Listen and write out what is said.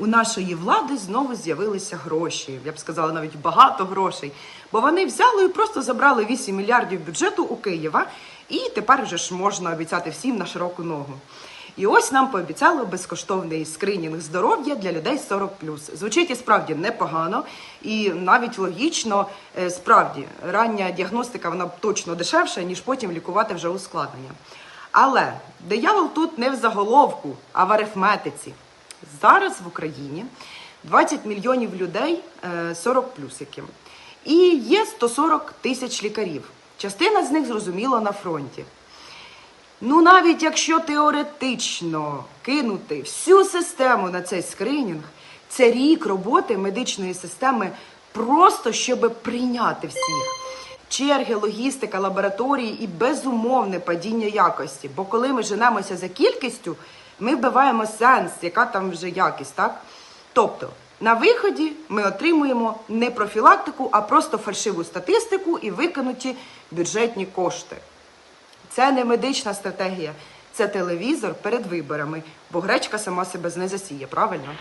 у нашої влади знову з'явилися гроші. Я б сказала, навіть багато грошей. Бо вони взяли і просто забрали 8 мільярдів бюджету у Києва, і тепер вже ж можна обіцяти всім на широку ногу. І ось нам пообіцяли безкоштовний скринінг здоров'я для людей 40 Звучить і справді непогано, і навіть логічно, е, справді рання діагностика вона точно дешевша, ніж потім лікувати вже ускладнення. Але диявол тут не в заголовку, а в арифметиці. Зараз в Україні 20 мільйонів людей е, 40 яким. І є 140 тисяч лікарів. Частина з них зрозуміло на фронті. Ну, навіть якщо теоретично кинути всю систему на цей скринінг, це рік роботи медичної системи просто щоб прийняти всіх. Черги, логістика, лабораторії і безумовне падіння якості. Бо коли ми женемося за кількістю, ми вбиваємо сенс, яка там вже якість, так? Тобто, на виході ми отримуємо не профілактику, а просто фальшиву статистику і викинуті бюджетні кошти. Це не медична стратегія, це телевізор перед виборами, бо гречка сама себе не засіє, правильно?